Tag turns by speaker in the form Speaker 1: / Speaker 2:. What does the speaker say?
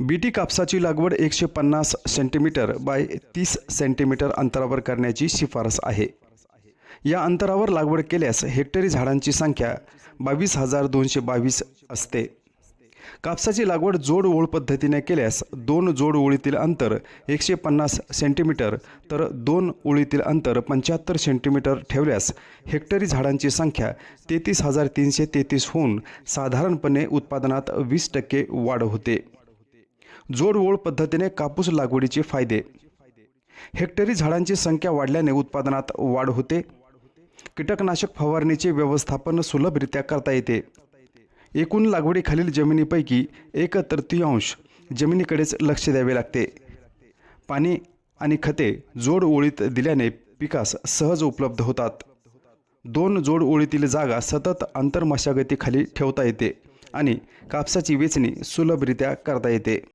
Speaker 1: BT कापसाची लागवड एकशे पन्नास सेंटीमीटर बाय तीस सेंटीमीटर अंतरावर करण्याची शिफारस आहे. या अंतरावर लागवड केल्यास हेक्टरी झाडांची संख्या बावीस हजार दोनशे बावीस असते. कापसाची लागवड जोड ओळ पद्धतीने केल्यास दोन जोड ओळीतील अंतर एकशे पन्नास सेंटीमीटर तर दोन ओळीतील अंतर पंच्याहत्तर सेंटीमीटर ठेवल्यास हेक्टरी झाडांची संख्या तेहतीस हजार तीनशे तेहतीस होऊन साधारणपणे उत्पादनात वीस टक्के वाढ होते. जोडओळ पद्धतीने कापूस लागवडीचे फायदे. हेक्टरी झाडांची संख्या वाढल्याने उत्पादनात वाढ होते. कीटकनाशक फवारणीचे व्यवस्थापन सुलभरित्या करता येते. एकूण लागवडीखालील जमिनीपैकी एक तृतीयांश जमिनीकडेच लक्ष द्यावे लागते. पाणी आणि खते जोड ओळीत दिल्याने पिकास सहज उपलब्ध होतात. दोन जोड ओळीतील जागा सतत आंतरमशागतीखाली ठेवता येते आणि कापसाची वेचणी सुलभरित्या करता येते.